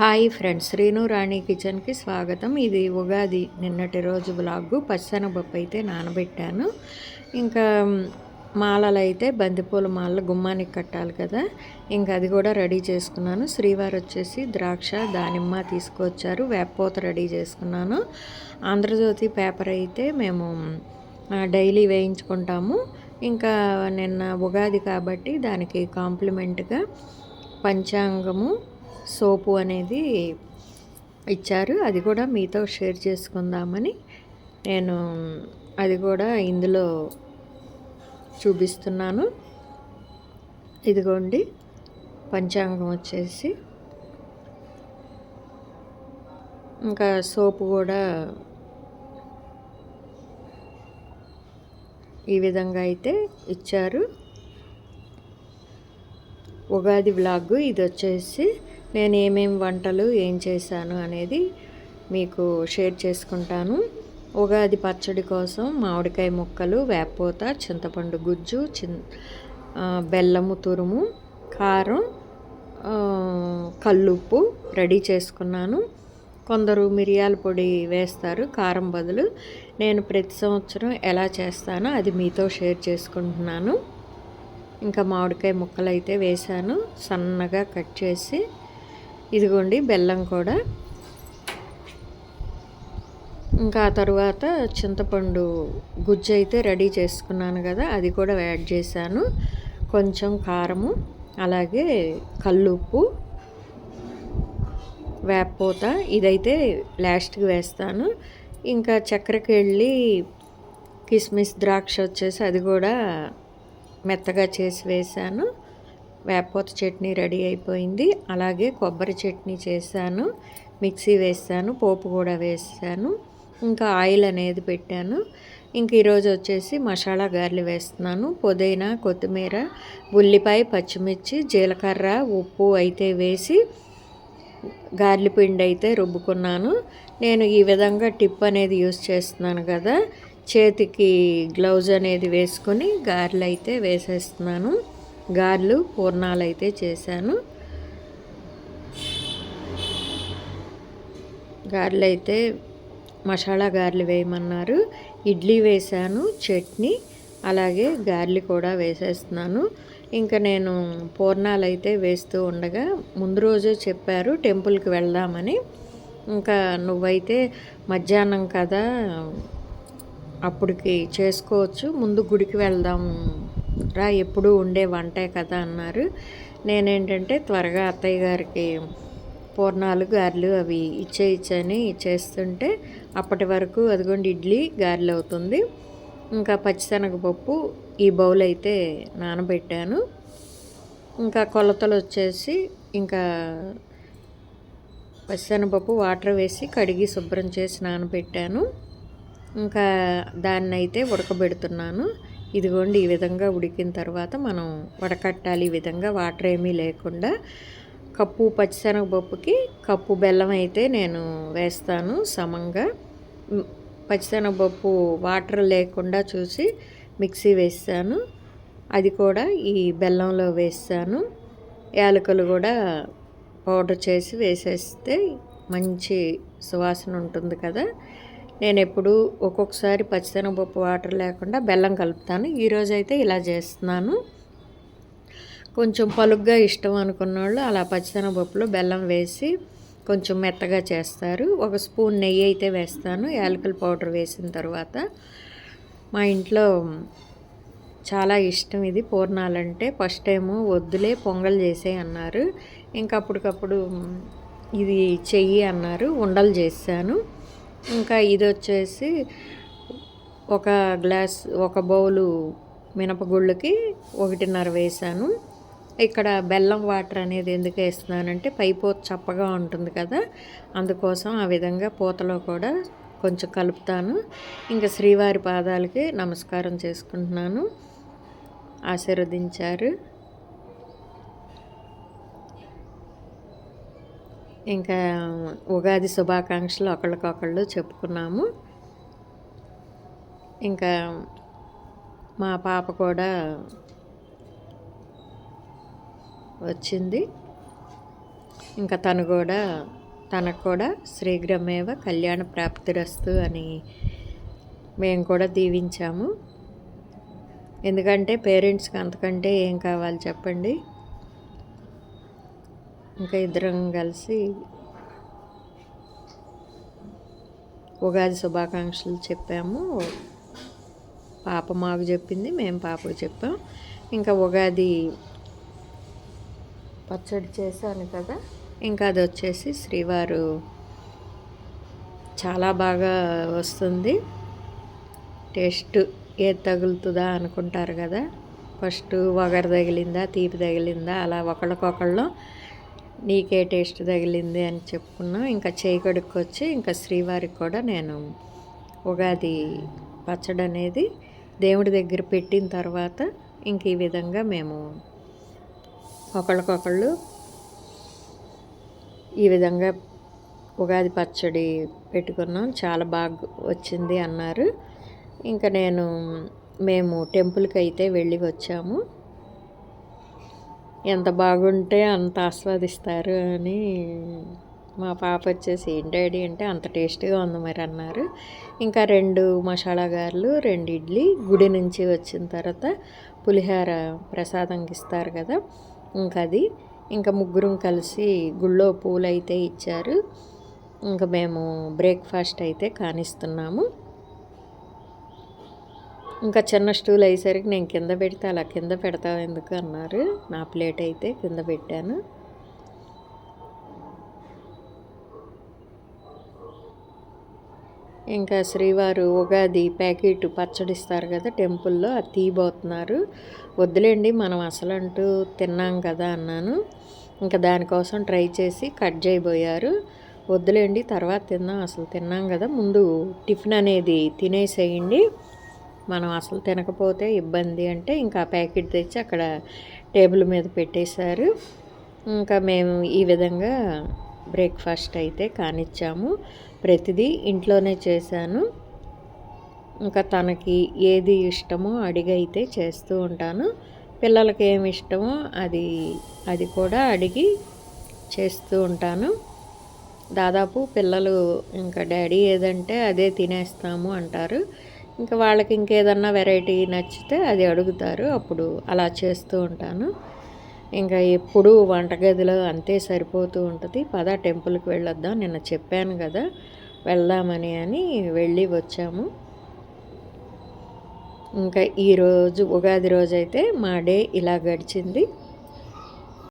Hi friends Srinu రాణి కిచెన్కి స్వాగతం. ఇది ఉగాది నిన్నటి రోజు బ్లాగు పచ్చనపప్పు అయితే నానబెట్టాను. ఇంకా మాలలు అయితే బంతిపూల మాలలు గుమ్మానికి కట్టాలి కదా. ఇంకా అది కూడా రెడీ చేసుకున్నాను. శ్రీవారు వచ్చేసి ద్రాక్ష దానిమ్మ తీసుకొచ్చారు. వేపపోత రెడీ చేసుకున్నాను. ఆంధ్రజ్యోతి పేపర్ అయితే మేము డైలీ వేయించుకుంటాము. ఇంకా నిన్న ఉగాది కాబట్టి దానికి కాంప్లిమెంట్గా పంచాంగము సోపు అనేది ఇచ్చారు. అది కూడా మీతో షేర్ చేసుకుందామని నేను అది కూడా ఇందులో చూపిస్తున్నాను. ఇదిగోండి పంచాంగం వచ్చేసి. ఇంకా సోపు కూడా ఈ విధంగా అయితే ఇచ్చారు. ఉగాది బ్లాగ్ ఇది వచ్చేసి నేను ఏమేమి వంటలు ఏం చేశాను అనేది మీకు షేర్ చేసుకుంటాను. ఉగాది పచ్చడి కోసం మామిడికాయ ముక్కలు వేపపోత చింతపండు గుజ్జు చిన్ బెల్లము తురుము కారం కల్లుప్పు రెడీ చేసుకున్నాను. కొందరు మిరియాల పొడి వేస్తారు. కారం బదులు నేను ప్రతి సంవత్సరం ఎలా చేస్తానో అది మీతో షేర్ చేసుకుంటున్నాను. ఇంకా మామిడికాయ ముక్కలు అయితే వేశాను. సన్నగా కట్ చేసి ఇదిగోండి బెల్లం కూడా. ఇంకా ఆ తర్వాత చింతపండు గుజ్జు అయితే రెడీ చేసుకున్నాను కదా అది కూడా యాడ్ చేశాను. కొంచెం కారము అలాగే కల్లుప్పు వేపపోత ఇదైతే లాస్ట్కి వేస్తాను. ఇంకా చక్కెరకి వెళ్ళి కిస్మిస్ ద్రాక్ష వచ్చేసి అది కూడా మెత్తగా చేసి వేశాను. వేపపోత చట్నీ రెడీ అయిపోయింది. అలాగే కొబ్బరి చట్నీ చేశాను మిక్సీ వేసాను పోపు కూడా వేసాను ఇంకా ఆయిల్ అనేది పెట్టాను. ఇంక ఈరోజు వచ్చేసి మసాలా గారెలు వేస్తున్నాను. పుదీనా కొత్తిమీర ఉల్లిపాయ పచ్చిమిర్చి జీలకర్ర ఉప్పు అయితే వేసి గార్లి పిండి అయితే రుబ్బుకున్నాను. నేను ఈ విధంగా టిప్ అనేది యూస్ చేస్తున్నాను కదా చేతికి గ్లౌజ్ అనేది వేసుకొని గారెలు అయితే వేసేస్తున్నాను. గారెలు పూర్ణాలు అయితే చేశాను. గారెలు అయితే మసాలా గారెలు వేయమన్నారు. ఇడ్లీ వేశాను చట్నీ అలాగే గారెలు కూడా వేసేస్తున్నాను. ఇంకా నేను పూర్ణాలు అయితే వేస్తూ ఉండగా ముందు రోజే చెప్పారు టెంపుల్కి వెళ్దామని. ఇంకా నువ్వైతే మధ్యాహ్నం కదా అప్పటికి చేసుకోవచ్చు ముందు గుడికి వెళ్దాం రా ఎప్పుడు ఉండే వంటే కదా అన్నారు. నేనేంటంటే త్వరగా అత్తయ్య గారికి పూర్ణాలు గారెలు అవి ఇచ్చే ఇచ్చని చేస్తుంటే అప్పటి వరకు అదిగోండి ఇడ్లీ గారెలు అవుతుంది. ఇంకా పచ్చిశనగపప్పు ఈ బౌల్ అయితే నానబెట్టాను. ఇంకా కొలతలు వచ్చేసి ఇంకా పచ్చిశనగపప్పు వాటర్ వేసి కడిగి శుభ్రం చేసి నానబెట్టాను. ఇంకా దాన్ని అయితే ఉడకబెడుతున్నాను. ఇదిగోండి ఈ విధంగా ఉడికిన తర్వాత మనం వడకట్టాలి. ఈ విధంగా వాటర్ ఏమీ లేకుండా కప్పు పచ్చిశనగపప్పుకి కప్పు బెల్లం అయితే నేను వేస్తాను సమంగా. పచ్చిశనగపప్పు వాటర్ లేకుండా చూసి మిక్సీ వేస్తాను. అది కూడా ఈ బెల్లంలో వేస్తాను. యాలకులు కూడా పౌడర్ చేసి వేసేస్తే మంచి సువాసన ఉంటుంది కదా. నేను ఎప్పుడూ ఒక్కొక్కసారి పచ్చిశనగపప్పు వాటర్ లేకుండా బెల్లం కలుపుతాను. ఈరోజు అయితే ఇలా చేస్తున్నాను. కొంచెం పలుగ్గా ఇష్టం అనుకున్న వాళ్ళు అలా పచ్చిశనగపప్పులో బెల్లం వేసి కొంచెం మెత్తగా చేస్తారు. ఒక స్పూన్ నెయ్యి అయితే వేస్తాను. యాలకుల పౌడర్ వేసిన తర్వాత మా ఇంట్లో చాలా ఇష్టం ఇది. పూర్ణాలంటే ఫస్ట్ టైము వద్దులే పొంగల్ చేసే అన్నారు. ఇంకా అప్పటికప్పుడు ఇది చెయ్యి అన్నారు. ఉండలు చేశాను. ఇంకా ఇది వచ్చేసి ఒక గ్లాస్ ఒక బౌలు మినపగుళ్ళకి ఒకటిన్నర వేసాను. ఇక్కడ బెల్లం వాటర్ అనేది ఎందుకు వేస్తున్నానంటే పైపోత చప్పగా ఉంటుంది కదా అందుకోసం ఆ విధంగా పూతలో కూడా కొంచెం కలుపుతాను. ఇంకా శ్రీవారి పాదాలకి నమస్కారం చేసుకుంటున్నాను. ఆశీర్వదించారు. ఇంకా ఉగాది శుభాకాంక్షలు ఒకళ్ళకొకళ్ళు చెప్పుకున్నాము. ఇంకా మా పాప కూడా వచ్చింది. ఇంకా తను కూడా తనకు కూడా శ్రీగ్రమేవ కళ్యాణ ప్రాప్తిరస్తు అని మేము కూడా దీవించాము. ఎందుకంటే పేరెంట్స్కి అంతకంటే ఏం కావాలి చెప్పండి? ఇంకా ఇద్దరం కలిసి ఉగాది శుభాకాంక్షలు చెప్పాము. పాప మాకు చెప్పింది మేము పాపకు చెప్పాం. ఇంకా ఉగాది పచ్చడి చేశాను కదా ఇంకా అది వచ్చేసి శ్రీవారు చాలా బాగా వస్తుంది. టేస్ట్ ఏది తగులుతుందా అనుకుంటారు కదా ఫస్ట్ వగరు తగిలిందా తీపి తగిలిందా అలా ఒకళ్ళకొకళ్ళు నీకే టేస్ట్ తగిలింది అని చెప్పుకున్నాం. ఇంకా చేయి వచ్చి ఇంకా శ్రీవారికి కూడా నేను ఉగాది పచ్చడి అనేది దేవుడి దగ్గర పెట్టిన తర్వాత ఇంక ఈ విధంగా మేము ఒకళ్ళకొకళ్ళు ఈ విధంగా ఉగాది పచ్చడి పెట్టుకున్నాం. చాలా బాగా వచ్చింది అన్నారు. ఇంకా నేను మేము టెంపుల్కి అయితే వెళ్ళి వచ్చాము. ఎంత బాగుంటే అంత ఆస్వాదిస్తారు అని మా పాప వచ్చేసి ఏంటి అంటే అంత టేస్టీగా ఉంది మరి అన్నారు. ఇంకా రెండు మసాలా గారెలు రెండు ఇడ్లీ గుడి నుంచి వచ్చిన తర్వాత పులిహార ప్రసాదంకి ఇస్తారు కదా ఇంకా అది. ఇంకా ముగ్గురం కలిసి గుళ్ళో పూలు అయితే ఇచ్చారు. ఇంకా మేము బ్రేక్ఫాస్ట్ అయితే కానిస్తున్నాము. ఇంకా చిన్న స్టూల్ అయ్యేసరికి నేను కింద పెడితే అలా కింద పెడతావు ఎందుకు అన్నారు. నా ప్లేట్ అయితే కింద పెట్టాను. ఇంకా శ్రీవారు ఉగాది ప్యాకెట్ పచ్చడిస్తారు కదా టెంపుల్లో అది తీయబోతున్నారు. వద్దులేండి మనం అసలంటూ తిన్నాం కదా అన్నాను. ఇంకా దానికోసం ట్రై చేసి కట్ చేయబోయారు. వద్దులేండి తర్వాత తిందాం అసలు తిన్నాం కదా. ముందు టిఫిన్ అనేది తినేసేయండి. మనం అసలు తినకపోతే ఇబ్బంది అంటే ఇంకా ప్యాకెట్ తెచ్చి అక్కడ టేబుల్ మీద పెట్టేశారు. ఇంకా మేము ఈ విధంగా బ్రేక్ఫాస్ట్ అయితే కానిచ్చాము. ప్రతిదీ ఇంట్లోనే చేశాను. ఇంకా తనకి ఏది ఇష్టమో అడిగైతే చేస్తూ ఉంటాను. పిల్లలకి ఏమి ఇష్టమో అది అది కూడా అడిగి చేస్తూ ఉంటాను. దాదాపు పిల్లలు ఇంకా డాడీ ఏదంటే అదే తినేస్తాము అంటారు. ఇంకా వాళ్ళకి ఇంకేదన్నా వెరైటీ నచ్చితే అది అడుగుతారు. అప్పుడు అలా చేస్తూ ఉంటాను. ఇంకా ఎప్పుడు వంటగదిలో అంతే సరిపోతూ ఉంటుంది. పద టెంపుల్కి వెళ్ళొద్దాం. నిన్న చెప్పాను కదా వెళ్దామని అని వెళ్ళి వచ్చాము. ఇంకా ఈరోజు ఉగాది రోజైతే మా డే ఇలా గడిచింది.